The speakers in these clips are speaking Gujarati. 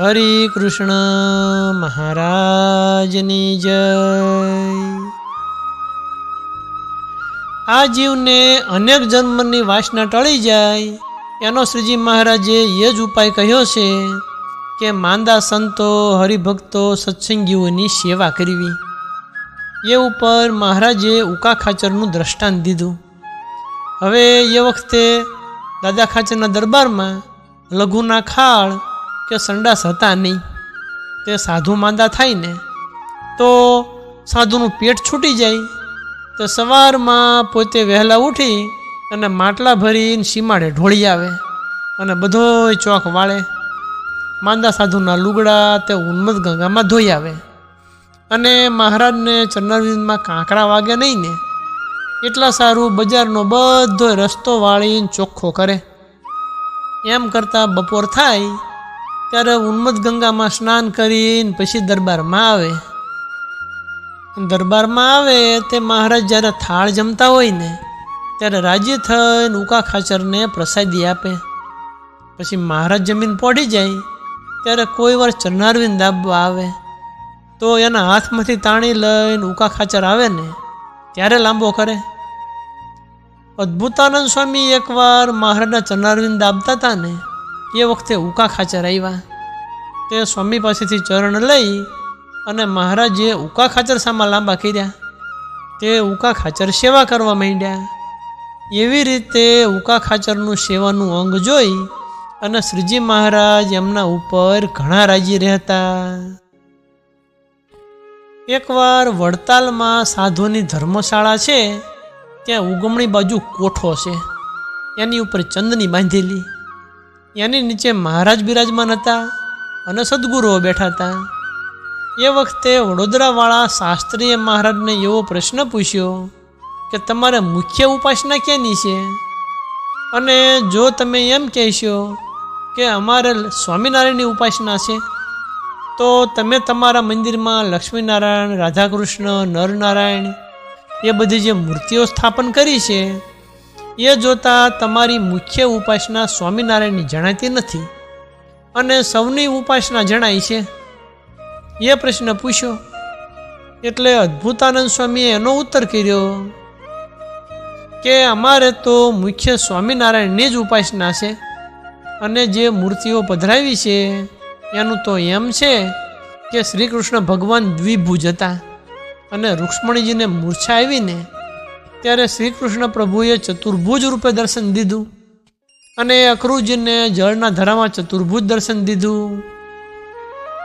હરિ કૃષ્ણ મહારાજની જય. આ જીવને અનેક જન્મની વાસના ટળી જાય, એનો શ્રીજી મહારાજે એ જ ઉપાય કહ્યો છે કે માંદા સંતો, હરિભક્તો, સત્સંગીઓની સેવા કરવી. એ ઉપર મહારાજે ઉકા ખાચરનું દ્રષ્ટાંત દીધું. હવે એ વખતે દાદા ખાચરના દરબારમાં લઘુના ખાળ કે સંડાસ હતા નહીં, તે સાધુ માંદા થાય ને, તો સાધુનું પેટ છૂટી જાય, તો સવારમાં પોતે વહેલા ઉઠી અને માટલા ભરીને સીમાડે ઢોળી આવે અને બધોય ચોક વાળે માંદા સાધુના લુગડા તે ઉન્મદ ગંગામાં ધોઈ આવે. અને મહારાજને ચરણરવિંદમાં કાંકરા વાગે નહીં ને, એટલા સારું બજારનો બધો રસ્તો વાળીને ચોખ્ખો કરે. એમ કરતાં બપોર થાય ત્યારે ઉન્મદ ગંગામાં સ્નાન કરીને પછી દરબારમાં આવે. દરબારમાં આવે તે મહારાજ જ્યારે થાળ જમતા હોય ને, ત્યારે રાજી થઈને ઉકા ખાચરને પ્રસાદી આપે. પછી મહારાજ જમીન પોઢી જાય, ત્યારે કોઈ વાર ચરનારવીન દાબવા આવે. તો એના હાથમાંથી તાણી લઈને ઉકા ખાચર આવે ને, ત્યારે લાંબો કરે. અદ્ભુતાનંદ સ્વામી એકવાર મહારાજના ચરનારવીન દાબતા હતા ને એ વખતે ઉકા ખાચર આવ્યા તે સ્વામી પાસેથી ચરણ લઈ અને મહારાજે ઉકા ખાચર સામા લાંબા કર્યા. તે ઉકા ખાચર સેવા કરવા માંડ્યા. એવી રીતે ઉકા ખાચરનું સેવાનું અંગ જોઈ અને શ્રીજી મહારાજ એમના ઉપર ઘણા રાજી રહેતા. એકવાર વડતાલમાં સાધુની ધર્મશાળા છે, ત્યાં ઉગમણી બાજુ કોઠો છે. એની ઉપર ચંદની બાંધેલી. એની નીચે મહારાજ બિરાજમાન હતા અને સદગુરુઓ બેઠા હતા. એ વખતે વડોદરાવાળા શાસ્ત્રીએ મહારાજને એવો પ્રશ્ન પૂછ્યો કે, તમારે મુખ્ય ઉપાસના ક્યાંની છે? અને જો તમે એમ કહેશો કે, અમારે સ્વામિનારાયણની ઉપાસના છે, તો તમે તમારા મંદિરમાં લક્ષ્મીનારાયણ, રાધાકૃષ્ણ, નરનારાયણ એ બધી જે મૂર્તિઓ સ્થાપન કરી છે એ જોતાં તમારી મુખ્ય ઉપાસના સ્વામિનારાયણની જણાતી નથી. અને સૌની ઉપાસના જણાય છે? એ પ્રશ્ન પૂછ્યો. એટલે અદ્ભુતાનંદ સ્વામીએ એનો ઉત્તર કર્યો કે અમારે તો મુખ્ય સ્વામિનારાયણની જ ઉપાસના છે અને જે મૂર્તિઓ પધરાવી છે એનું તો એમ છે કે શ્રી કૃષ્ણ ભગવાન દ્વિભુજ હતા અને રૂક્ષ્મણીજીને મૂર્છા આવીને ત્યારે શ્રી કૃષ્ણ પ્રભુએ ચતુર્ભુજ રૂપે દર્શન દીધું અને અકરુજીને જળના ધરામાં ચતુર્ભુજ દર્શન દીધું.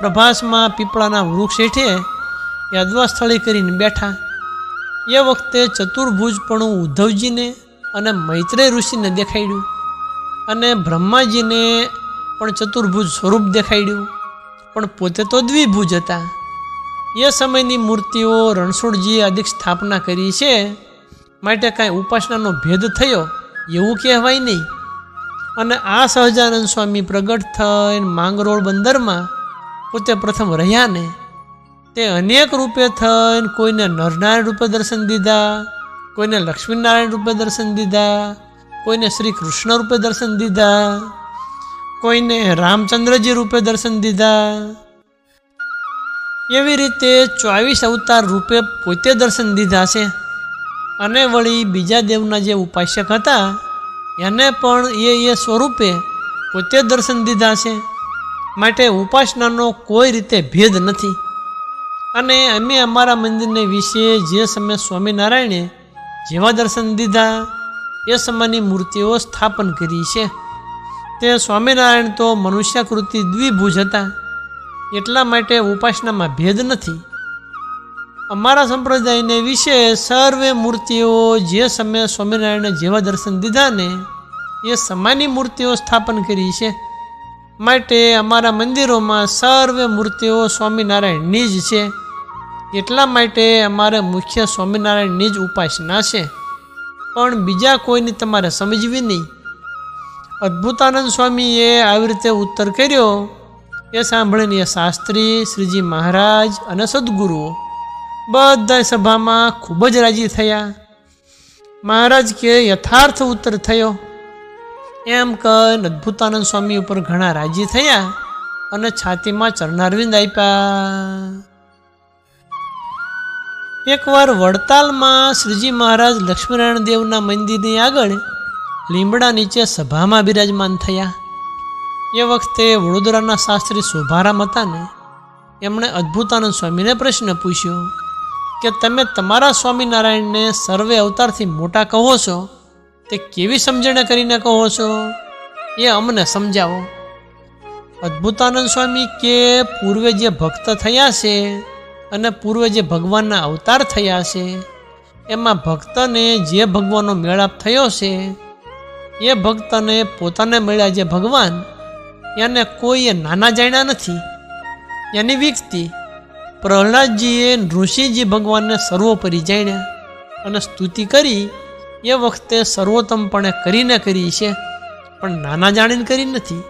પ્રભાસમાં પીપળાના વૃક્ષ હેઠે યાદવા સ્થળે કરીને બેઠા. એ વખતે ચતુર્ભુજપણું ઉદ્ધવજીને અને મૈત્રેય ઋષિને દેખાડ્યું અને બ્રહ્માજીને પણ ચતુર્ભુજ સ્વરૂપ દેખાડ્યું. પણ પોતે તો દ્વિભુજ હતા. એ સમયની મૂર્તિઓ રણછોડજીએ અધિક સ્થાપના કરી છે માટે કાંઈ ઉપાસનાનો ભેદ થયો? એવું કહેવાય નહીં. અને આ સહજાનંદ સ્વામી પ્રગટ થઈને માંગરોળ બંદરમાં પોતે પ્રથમ રહ્યા ને તે અનેક રૂપે થઈને કોઈને નરનારાયણ રૂપે દર્શન દીધા, કોઈને લક્ષ્મીનારાયણ રૂપે દર્શન દીધા, કોઈને શ્રી કૃષ્ણ રૂપે દર્શન દીધા, કોઈને રામચંદ્રજી રૂપે દર્શન દીધા. એવી રીતે ચોવીસ અવતાર રૂપે પોતે દર્શન દીધા છે. અને વળી બીજા દેવના જે ઉપાસક હતા, એને પણ એ એ સ્વરૂપે પોતે દર્શન દીધા છે. માટે ઉપાસનાનો કોઈ રીતે ભેદ નથી. અને અમે અમારા મંદિરને વિશે જે સમયે સ્વામિનારાયણે જેવા દર્શન દીધા, એ સમયની મૂર્તિઓ સ્થાપન કરી છે. તે સ્વામિનારાયણ તો મનુષ્યાકૃતિ દ્વિભુજ હતા. એટલા માટે ઉપાસનામાં ભેદ નથી. અમારા સંપ્રદાયને વિશે સર્વે મૂર્તિઓ જે સમયે સ્વામિનારાયણને જેવા દર્શન દીધા ને, એ સમાની મૂર્તિઓ સ્થાપન કરી છે. માટે અમારા મંદિરોમાં સર્વે મૂર્તિઓ સ્વામિનારાયણની જ છે. એટલા માટે અમારે મુખ્ય સ્વામિનારાયણની જ ઉપાસના છે. પણ બીજા કોઈની તમારે સમજવી નહીં. અદ્ભુતાનંદ સ્વામીએ આવી રીતે ઉત્તર કર્યો. એ સાંભળીને શાસ્ત્રી, શ્રીજી મહારાજ અને સદગુરુઓ બધા સભામાં ખૂબ જ રાજી થયા. મહારાજ કે, યથાર્થ ઉત્તર થયો. એમ કહીને અદ્ભુતાનંદ સ્વામી ઉપર ઘણા રાજી થયા અને છાતીમાં ચરણારવિંદ આપ્યા. એકવાર વડતાલમાં શ્રીજી મહારાજ લક્ષ્મીનારાયણ દેવના મંદિરની આગળ લીમડા નીચે સભામાં બિરાજમાન થયા. એ વખતે વડોદરાના શાસ્ત્રી શોભારામ હતા ને, એમણે અદ્ભુતાનંદ સ્વામીને પ્રશ્ન પૂછ્યો કે તમે તમારા સ્વામિનારાયણને સર્વે અવતારથી મોટા કહો છો, તે કેવી સમજણે કરીને કહો છો? એ અમને સમજાવો. અદ્ભુતાનંદ સ્વામી કે પૂર્વે જે ભક્ત થયા છે અને પૂર્વે જે ભગવાનના અવતાર થયા છે, એમાં ભક્તને જે ભગવાનનો મેળાપ થયો છે, એ ભક્તને પોતાને મળ્યા જે ભગવાન, એને કોઈએ નાના જાણ્યા નથી. એની વિકતી પ્રહલાદજીએ ઋષિજી ભગવાનને સર્વોપરી જાણ્યા અને સ્તુતિ કરી. એ વખતે સર્વોત્તમપણે કરીને કરી છે, પણ નાના જાણીને કરી નથી.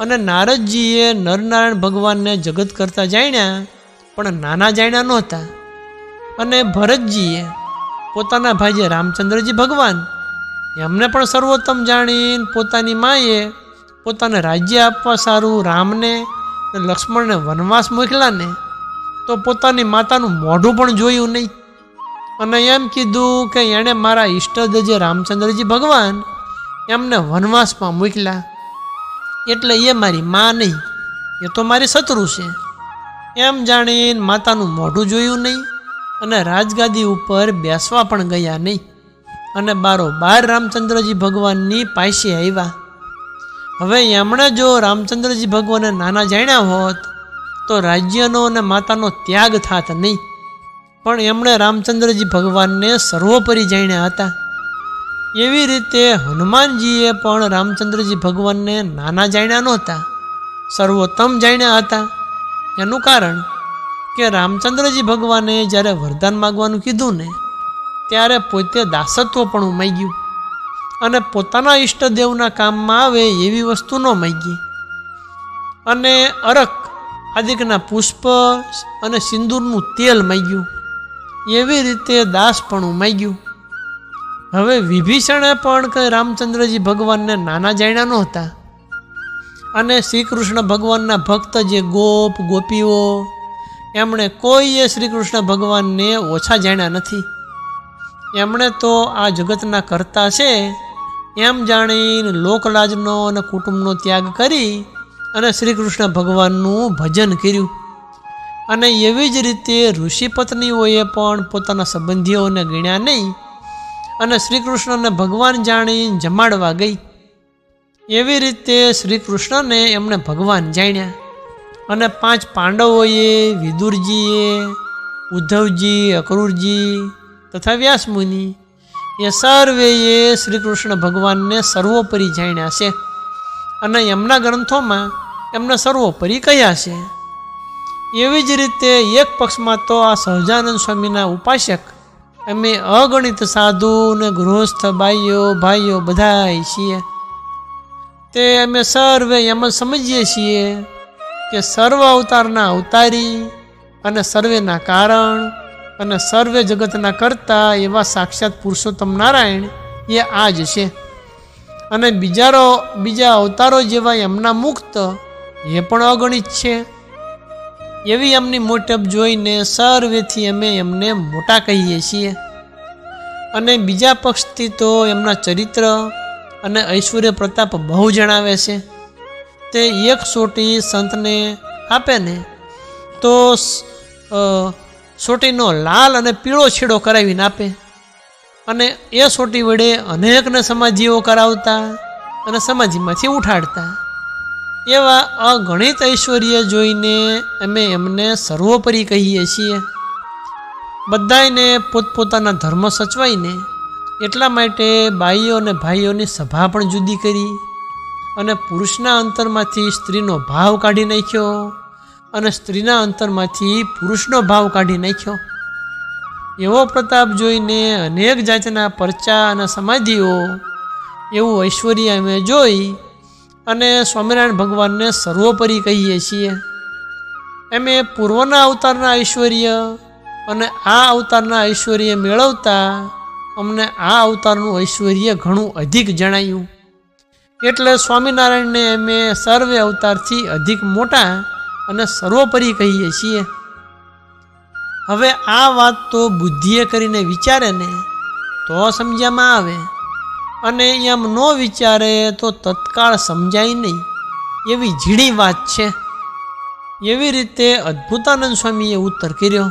અને નારદજીએ નરનારાયણ ભગવાનને જગત કરતા જાણ્યા, પણ નાના જાણ્યા નહોતા. અને ભરતજીએ પોતાના ભાઈ રામચંદ્રજી ભગવાન, એમને પણ સર્વોત્તમ જાણીને પોતાની માએ પોતાને રાજ્ય આપવા સારું રામને લક્ષ્મણને વનવાસ મોકલા ને તો પોતાની માતાનું મોઢું પણ જોયું નહીં. અને એમ કીધું કે એણે મારા ઈષ્ટદ જે રામચંદ્રજી ભગવાન એમને વનવાસમાં મૂક્યા એટલે એ મારી મા નહીં, એ તો મારી શત્રુ છે. એમ જાણીને માતાનું મોઢું જોયું નહીં અને રાજગાદી ઉપર બેસવા પણ ગયા નહીં. અને બારો બાર રામચંદ્રજી ભગવાનની પાસે આવ્યા. હવે એમણે જો રામચંદ્રજી ભગવાનને નાના જાણ્યા હોત તો રાજ્યનો અને માતાનો ત્યાગ થાત નહીં. પણ એમણે રામચંદ્રજી ભગવાનને સર્વોપરી જાણ્યા હતા. એવી રીતે હનુમાનજીએ પણ રામચંદ્રજી ભગવાનને નાના જાણ્યા નહોતા, સર્વોત્તમ જાણ્યા હતા. એનું કારણ કે રામચંદ્રજી ભગવાને જ્યારે વરદાન માગવાનું કીધું ને, ત્યારે પોતે દાસત્વ પણ માગ્યું અને પોતાના ઈષ્ટદેવના કામમાં આવે એવી વસ્તુ ન માગી. અને અરક આદિકના પુષ્પ અને સિંદૂરનું તેલ માગ્યું. એવી રીતે દાસપણું માગ્યું. હવે વિભીષણે પણ કંઈ રામચંદ્રજી ભગવાનને નાના જાણ્યા નહોતા. અને શ્રી કૃષ્ણ ભગવાનના ભક્ત જે ગોપ, ગોપીઓ, એમણે કોઈએ શ્રી કૃષ્ણ ભગવાનને ઓછા જાણ્યા નથી. એમણે તો આ જગતના કરતા છે, એમ જાણીને લોકલાજનો અને કુટુંબનો ત્યાગ કરી અને શ્રી કૃષ્ણ ભગવાનનું ભજન કર્યું. અને એવી જ રીતે ઋષિ પત્નીઓએ પણ પોતાના સંબંધીઓને ગણ્યા નહીં અને શ્રી કૃષ્ણને ભગવાન જાણી જમાડવા ગઈ. એવી રીતે શ્રી કૃષ્ણને એમણે ભગવાન જાણ્યા. અને પાંચ પાંડવોએ વિદુરજીએ, ઉદ્ધવજી, અક્રૂરજી તથા વ્યાસમુનિ એ સર્વેએ શ્રી કૃષ્ણ ભગવાનને સર્વોપરી જાણ્યા છે. અને એમના ગ્રંથોમાં એમને સર્વોપરી કયા છે? એવી જ રીતે એક પક્ષમાં તો આ સહજાનંદ સ્વામીના ઉપાસક, અમે અગણિત સાધુ ને ગૃહસ્થ ભાઈઓ ભાઈઓ બધાય છીએ. તે અમે સર્વે એમ જ સમજીએ છીએ કે સર્વ અવતારના અવતારી અને સર્વેના કારણ અને સર્વે જગતના કરતા એવા સાક્ષાત પુરુષોત્તમ નારાયણ એ આ જ છે. અને બીજારો, બીજા અવતારો જેવા એમના મુક્ત, એ પણ અગણિત છે. એવી એમની મોટપ જોઈને સર્વેથી અમે એમને મોટા કહીએ છીએ. અને બીજા પક્ષથી તો એમના ચરિત્ર અને ઐશ્વર્ય પ્રતાપ બહુ જણાવે છે. તે એક સોટી સંતને આપે ને, તો સોટીનો લાલ અને પીળો છેડો કરાવીને આપે. અને એ સોટી વડે અનેકને સમાજીઓ કરાવતા અને સમાજીમાંથી ઉઠાડતા. એવા અગણિત ઐશ્વર્ય જોઈને અમે એમને સર્વોપરી કહીએ છીએ. બધાને પોતપોતાના ધર્મ સચવાઈને એટલા માટે બાઈઓ અને ભાઈઓની સભા પણ જુદી કરી અને પુરુષના અંતરમાંથી સ્ત્રીનો ભાવ કાઢી નાખ્યો અને સ્ત્રીના અંતરમાંથી પુરુષનો ભાવ કાઢી નાખ્યો. એવો પ્રતાપ જોઈને અનેક જાતના પરચા અને સમાધિઓ એવું ઐશ્વર્ય અમે જોઈ અને સ્વામિનારાયણ ભગવાનને સર્વોપરી કહીએ છીએ. એમે પૂર્વના અવતારના ઐશ્વર્ય અને આ અવતારના ઐશ્વર્ય મેળવતા અમને આ અવતારનું ઐશ્વર્ય ઘણું અધિક જણાયું. એટલે સ્વામિનારાયણને અમે સર્વે અવતારથી અધિક મોટા અને સર્વોપરી કહીએ છીએ. હવે આ વાત તો બુદ્ધિએ કરીને વિચારે ને, તો સમજ્યામાં આવે. અને એમ ન વિચારે તો તત્કાળ સમજાય નહીં. એવી ઝીણી વાત છે. એવી રીતે અદ્ભુતાનંદ સ્વામીએ ઉત્તર કર્યો.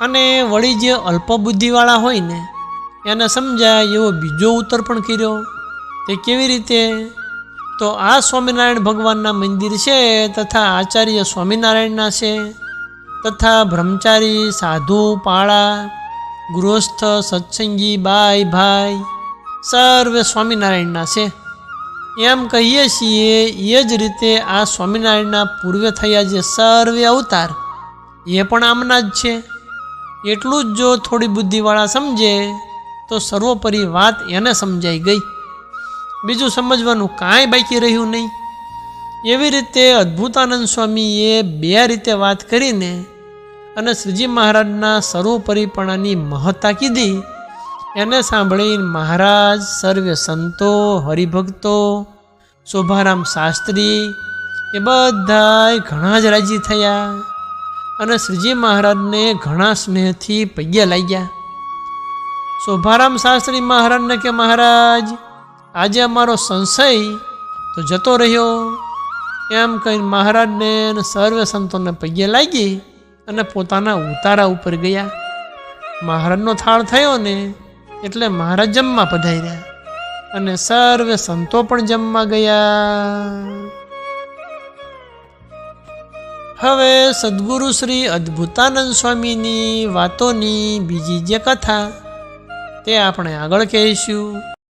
અને વળી જે અલ્પબુદ્ધિવાળા હોય ને, એને સમજાય એવો બીજો ઉત્તર પણ કર્યો. તે કેવી રીતે? તો આ સ્વામિનારાયણ ભગવાનના મંદિર છે તથા આચાર્ય સ્વામિનારાયણના છે. તથા બ્રહ્મચારી, સાધુ, પાળા, ગૃહસ્થ, સત્સંગી, બાઈ, ભાઈ, સર્વે સ્વામિનારાયણના છે. એમ કહીએ છીએ, એ જ રીતે આ સ્વામિનારાયણના પૂર્વે થયા જે સર્વે અવતાર, એ પણ આમના જ છે. એટલું જ જો થોડી બુદ્ધિવાળા સમજે, તો સર્વોપરી વાત એને સમજાઈ ગઈ. બીજું સમજવાનું કાંઈ બાકી રહ્યું નહીં. એવી રીતે અદ્ભુતાનંદ સ્વામીએ બે રીતે વાત કરીને અને શ્રીજી મહારાજના સર્વોપરીપણાની મહત્તા કીધી એને સાંભળી મહારાજ, સર્વે સંતો, હરિભક્તો, શોભારામ શાસ્ત્રી એ બધાય ઘણા જ રાજી થયા અને શ્રીજી મહારાજને ઘણા સ્નેહથી પૈયા લાગ્યા. શોભારામ શાસ્ત્રી મહારાજને કે, મહારાજ, આજે અમારો સંશય તો જતો રહ્યો. એમ કહીને મહારાજને સર્વે સંતોને પગે લાગી. અને પોતાના ઉતારા ઉપર ગયા. મહારાજનો થાળ થયો ને એટલે મહારાજ જમવા પધાર્યા અને સર્વે સંતો પણ જમવા ગયા. હવે સદગુરુ શ્રી અદ્ભુતાનંદ સ્વામીની વાતોની બીજી જે કથા તે આપણે આગળ કહીશું.